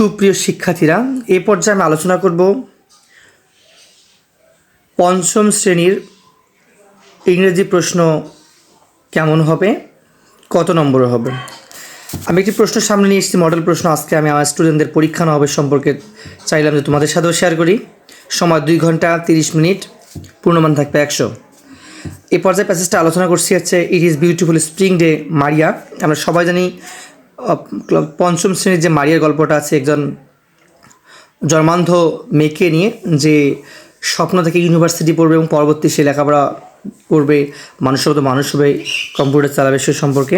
সুপ্রিয় শিক্ষার্থীরা, এ পর্যায়ে আমি আলোচনা করব পঞ্চম শ্রেণির ইংরেজি প্রশ্ন কেমন হবে, কত নম্বর হবে। আমি একটি প্রশ্ন সামনে নিয়ে এসেছি মডেল প্রশ্ন। আজকে আমি আমার স্টুডেন্টদের পরীক্ষা না হবে সম্পর্কে চাইলাম যে তোমাদের সাথেও শেয়ার করি। সময় দুই ঘণ্টা তিরিশ মিনিট, পূর্ণমান থাকবে একশো। এ পর্যায়ে প্যাসেজটা আলোচনা করছি হচ্ছে it is beautiful spring day Maria আমরা সবাই জানি পঞ্চম শ্রেণির যে মারিয়ার গল্পটা আছে, একজন জন্মান্ধ মেয়েকে নিয়ে যে স্বপ্ন থেকে ইউনিভার্সিটি পড়বে এবং পরবর্তী সে লেখাপড়া করবে, মানুষের মতো মানুষ হবে, কম্পিউটার চালাবে সে সম্পর্কে।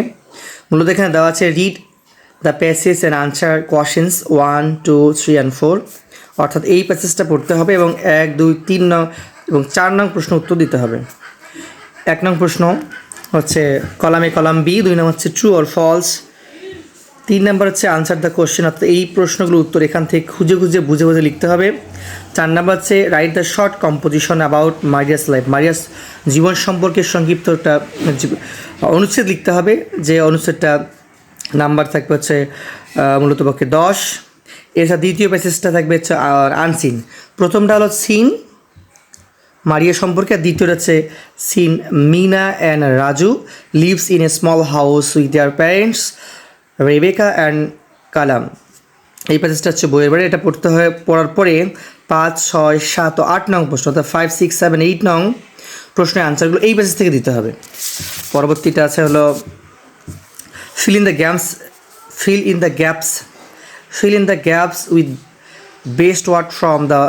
মূলত এখানে দেওয়া আছে read the passage and answer questions one two three and four অর্থাৎ এই প্যাসেজটা পড়তে হবে এবং এক, দুই, তিন নং এবং চার নং প্রশ্ন উত্তর দিতে হবে। এক নং প্রশ্ন হচ্ছে, কলামে কলাম বি দুই নং হচ্ছে ট্রু অর ফলস তিন নাম্বার হচ্ছে আনসার দ্য কোশ্চেন অর্থাৎ এই প্রশ্নগুলো উত্তর এখান থেকে খুঁজে খুঁজে, বুঝে বুঝে লিখতে হবে। চার নাম্বার হচ্ছে write the short composition about Maria's life Maria's জীবন সম্পর্কে সংক্ষিপ্ত একটা অনুচ্ছেদ লিখতে হবে, যে অনুচ্ছেদটা নাম্বার থাকবে হচ্ছে মূলত পক্ষে দশ। এছাড়া দ্বিতীয় প্যাসেজটা থাকবে হচ্ছে আনসিন প্রথমটা হলো সিন মারিয়া সম্পর্কে, আর দ্বিতীয়টা হচ্ছে scene Mina and Raju. Lives in a small house with their parents Rebecca and Kalam. এই প্যাসেজটা হচ্ছে বইয়ের বাড়ি এটা পড়তে হয়, পড়ার পরে পাঁচ, ছয়, সাত ও আট নং প্রশ্ন, অর্থাৎ ফাইভ সিক্স সেভেন এইট নং প্রশ্নের আনসারগুলো এই প্যাসেজ থেকে দিতে হবে। পরবর্তীটা আছে হলো fill in the gaps fill in the gaps fill in the gaps with best word from the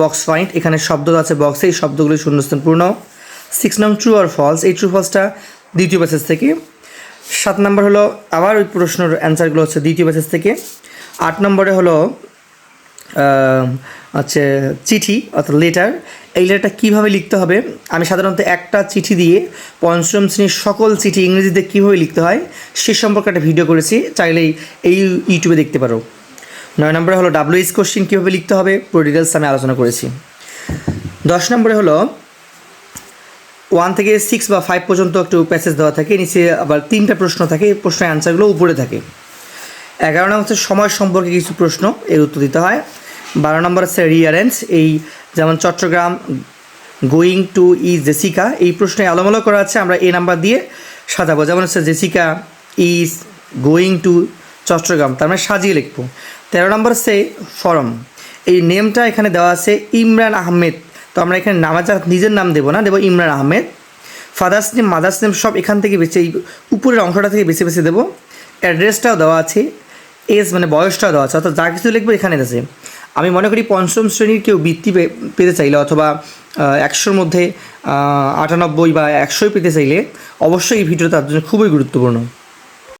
box find এখানে শব্দ আছে বক্সে এই শব্দগুলি শূন্যস্থান পূর্ণ সিক্স নং ট্রু আর ফলস এই ট্রু ফলসটা দ্বিতীয় প্যাসেজ থেকে সাত নম্বর হলো, আবার ওই প্রশ্নের অ্যান্সারগুলো হচ্ছে দ্বিতীয় প্যাসেজ থেকে। আট নম্বরে হলো হচ্ছে চিঠি, অর্থাৎ লেটার এই লেটারটা কীভাবে লিখতে হবে? আমি সাধারণত একটা চিঠি দিয়ে পঞ্চম শ্রেণির সকল চিঠি ইংরেজিতে কীভাবে লিখতে হয়, সে সম্পর্কে একটা ভিডিও করেছি। চাইলেই এই ইউটিউবে দেখতে পারো। নয় নম্বরে হলো ডাব্লিউএস কোশ্চিন কীভাবে লিখতে হবে? পুরো ডিটেলস আমি আলোচনা করেছি। দশ নম্বরে হলো ওয়ান থেকে সিক্স বা ফাইভ পর্যন্ত একটু প্যাসেজ দেওয়া থাকে। নিচে আবার তিনটা প্রশ্ন থাকে, এই প্রশ্নের অ্যান্সারগুলো উপরে থাকে। এগারো নম্বর হচ্ছে সময় সম্পর্কে কিছু প্রশ্ন, এর উত্তর দিতে হয়। বারো নম্বর হচ্ছে রিয়ারেন্স এই যেমন চট্টগ্রাম গোয়িং টু ই জেসিকা এই প্রশ্নে আলোমালো করা আছে, আমরা এ নাম্বার দিয়ে সাজাবো। যেমন হচ্ছে Jessica is going to Chattogram, তার মানে সাজিয়ে লিখব। তেরো নম্বর হচ্ছে ফরম এই নেমটা এখানে দেওয়া আছে ইমরান আহমেদ তো আমরা এখানে নামাজার নিজের নাম দেবো না, দেবো Imran Ahmed. Father's name mother's name সব এখান থেকে বেছে, এই উপরের অংশটা থেকে বেছে বেছে দেবো। অ্যাড্রেসটাও দেওয়া আছে এজ মানে বয়সটাও দেওয়া আছে, অর্থাৎ যা কিছু লিখব এখানে আছে। আমি মনে করি পঞ্চম শ্রেণির কেউ বৃত্তি পেতে চাইলে, অথবা একশোর মধ্যে আটানব্বই বা একশোই পেতে চাইলে, অবশ্যই এই ভিডিওটা তার জন্য খুবই গুরুত্বপূর্ণ।